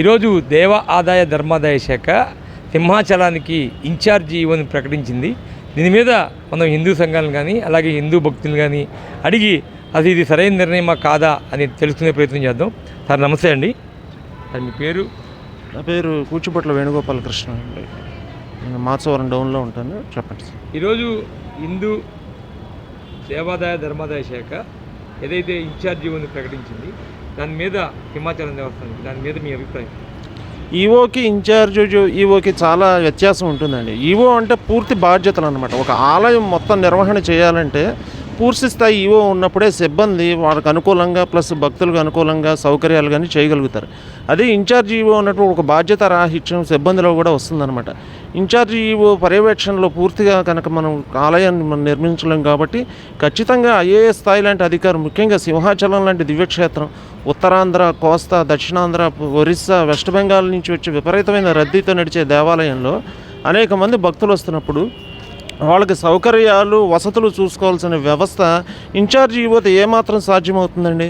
ఈరోజు దేవ ఆదాయ ధర్మాదాయ శాఖ సింహాచలానికి ఇన్ఛార్జి ఇవ్వని ప్రకటించింది. దీని మీద మనం హిందూ సంఘాలను కానీ అలాగే హిందూ భక్తులు కానీ అడిగి అది ఇది సరైన నిర్ణయమా కాదా అని తెలుసుకునే ప్రయత్నం చేద్దాం. సార్ నమస్తే అండి. సార్ మీ పేరు? నా పేరు కూచిపట్ల వేణుగోపాలకృష్ణ అండి. నేను మాచవరం డౌన్లో ఉంటాను. చెప్పండి సార్. ఈరోజు హిందూ దేవాదాయ ధర్మాదాయ శాఖ ఏదైతే ఇన్ఛార్జి ఉంది ప్రకటించింది దాని మీద హిమాచలం దేవస్థానం దాని మీద మీ అభిప్రాయం? ఈవోకి ఇన్ఛార్జ్ ఈవోకి చాలా వ్యత్యాసం ఉంటుందండి. ఈవో అంటే పూర్తి బాధ్యతలు అనమాట ఒక ఆలయం మొత్తం నిర్వహణ చేయాలంటే పూర్తి స్థాయి ఈవో ఉన్నప్పుడే సిబ్బంది వాళ్ళకి అనుకూలంగా ప్లస్ భక్తులకు అనుకూలంగా సౌకర్యాలు కానీ చేయగలుగుతారు. అదే ఇన్ఛార్జ్ ఈవో ఉన్నప్పుడు ఒక బాధ్యత రాహిత్యం సిబ్బందిలో కూడా వస్తుందన్నమాట. ఇన్ఛార్జ్ ఈవో పర్యవేక్షణలో పూర్తిగా కనుక మనం ఆలయాన్ని మనం నిర్మించలేం కాబట్టి ఖచ్చితంగా ఐఏఎస్ స్థాయి లాంటి అధికారం ముఖ్యంగా సింహాచలం లాంటి దివ్యక్షేత్రం ఉత్తరాంధ్ర కోస్తా దక్షిణాంధ్ర ఒరిస్సా వెస్ట్ బెంగాల్ నుంచి వచ్చే విపరీతమైన రద్దీతో నడిచే దేవాలయంలో అనేక మంది భక్తులు వస్తున్నప్పుడు వాళ్ళకి సౌకర్యాలు వసతులు చూసుకోవాల్సిన వ్యవస్థ ఇన్ఛార్జ్ ఈవోతో ఏమాత్రం సాధ్యమవుతుందండి?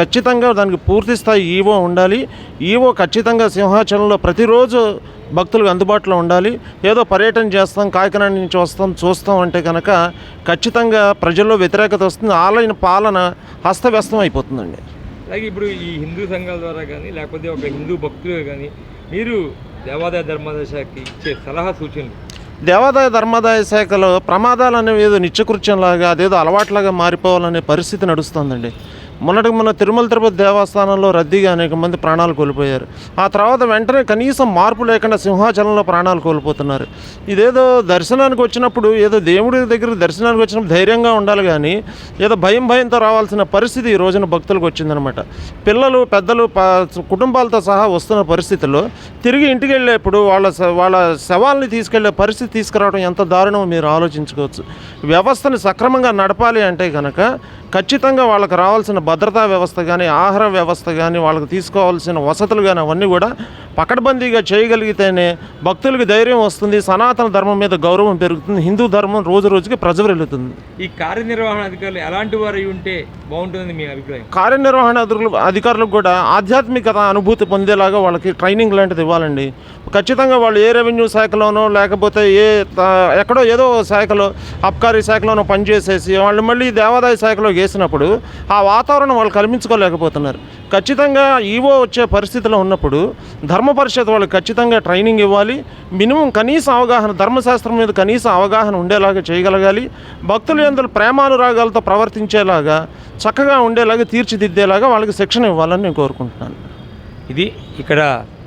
ఖచ్చితంగా దానికి పూర్తి స్థాయి ఈవో ఉండాలి. ఈవో ఖచ్చితంగా సింహాచలంలో ప్రతిరోజు భక్తులకు అందుబాటులో ఉండాలి. ఏదో పర్యటన చేస్తాం కాకినాడ నుంచి వస్తాం చూస్తాం అంటే కనుక ఖచ్చితంగా ప్రజల్లో వ్యతిరేకత వస్తుంది. ఆలయన పాలన హస్తవ్యస్తం అయిపోతుందండి. అలాగే ఇప్పుడు ఈ హిందూ సంఘాల ద్వారా కానీ లేకపోతే ఒక హిందూ భక్తులు కానీ మీరు దేవాదాయ ధర్మాదాయ ఇచ్చే సలహా సూచనలు దేవాదాయ ధర్మాదాయ శాఖలో ప్రమాదాలు అనేవి ఏదో నిత్యకృత్యంలాగా అదేదో అలవాట్లాగా మారిపోవాలనే పరిస్థితి నడుస్తుందండి. మొన్నటికి మన తిరుమల తిరుపతి దేవస్థానంలో రద్దీగా అనేక మంది ప్రాణాలు కోల్పోయారు. ఆ తర్వాత వెంటనే కనీసం మార్పు లేకుండా సింహాచలంలో ప్రాణాలు కోల్పోతున్నారు. ఇదేదో దర్శనానికి వచ్చినప్పుడు ఏదో దేవుడి దగ్గర దర్శనానికి వచ్చినప్పుడు ధైర్యంగా ఉండాలి కానీ ఏదో భయం భయంతో రావాల్సిన పరిస్థితి ఈ రోజున భక్తులకు వచ్చిందనమాట. పిల్లలు పెద్దలు ప- కుటుంబాలతో సహా వస్తున్న పరిస్థితుల్లో తిరిగి ఇంటికి వెళ్ళేప్పుడు వాళ్ళ స- వాళ్ళ శవాల్ని తీసుకెళ్ళే పరిస్థితి తీసుకురావడం ఎంత దారుణమో మీరు ఆలోచించుకోవచ్చు. వ్యవస్థను సక్రమంగా నడపాలి అంటే కనుక ఖచ్చితంగా వాళ్ళకి రావాల్సిన భద్రతా వ్యవస్థ కానీ ఆహార వ్యవస్థ కానీ వాళ్ళకి తీసుకోవాల్సిన వసతులు కానీ అవన్నీ కూడా పకడ్బందీగా చేయగలిగితేనే భక్తులకి ధైర్యం వస్తుంది సనాతన ధర్మం మీద గౌరవం పెరుగుతుంది హిందూ ధర్మం రోజు రోజుకి ప్రజ్వరిల్లుతుంది ఈ కార్యనిర్వహణ అధికారులు ఎలాంటి వారు ఉంటే బాగుంటుందని మీ అభిప్రాయం? కార్యనిర్వహణ అధికారులు అధికారులకు కూడా ఆధ్యాత్మికత అనుభూతి పొందేలాగా వాళ్ళకి ట్రైనింగ్ లాంటిది ఇవ్వాలండి. ఖచ్చితంగా వాళ్ళు ఏ రెవెన్యూ శాఖలోనో లేకపోతే ఏ ఎక్కడో ఏదో శాఖలో అబ్కారీ శాఖలోనో పనిచేసేసి వాళ్ళు మళ్ళీ దేవాదాయ శాఖలో వేసినప్పుడు ఆ వాతావరణం వాళ్ళు కల్పించుకోలేకపోతున్నారు. ఖచ్చితంగా ఈవో వచ్చే పరిస్థితిలో ఉన్నప్పుడు ధర్మ పరిషత్ వాళ్ళు ఖచ్చితంగా ట్రైనింగ్ ఇవ్వాలి. మినిమం కనీస అవగాహన ధర్మశాస్త్రం మీద కనీస అవగాహన ఉండేలాగా చేయగలగాలి. భక్తులు ఎందులో ప్రేమానురాగాలతో ప్రవర్తించేలాగా చక్కగా ఉండేలాగా తీర్చిదిద్దేలాగా వాళ్ళకి శిక్షణ ఇవ్వాలని నేను కోరుకుంటున్నాను. ఇది ఇక్కడ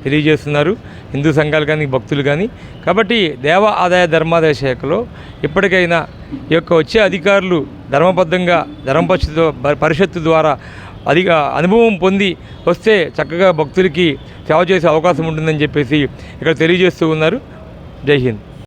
తెలియజేస్తున్నారు. హిందూ సంఘాలు కానీ భక్తులు కానీ. కాబట్టి దేవ ఆదాయ ధర్మాదాయ శాఖలో ఇప్పటికైనా ఈ యొక్క వచ్చే అధికారులు ధర్మబద్ధంగా ధర్మ పరిషత్తు పరిషత్తు ద్వారా అధిక అనుభవం పొంది వస్తే చక్కగా భక్తులకి సేవ చేసే అవకాశం ఉంటుందని చెప్పేసి ఇక్కడ తెలియజేస్తూ ఉన్నారు. జై హింద్.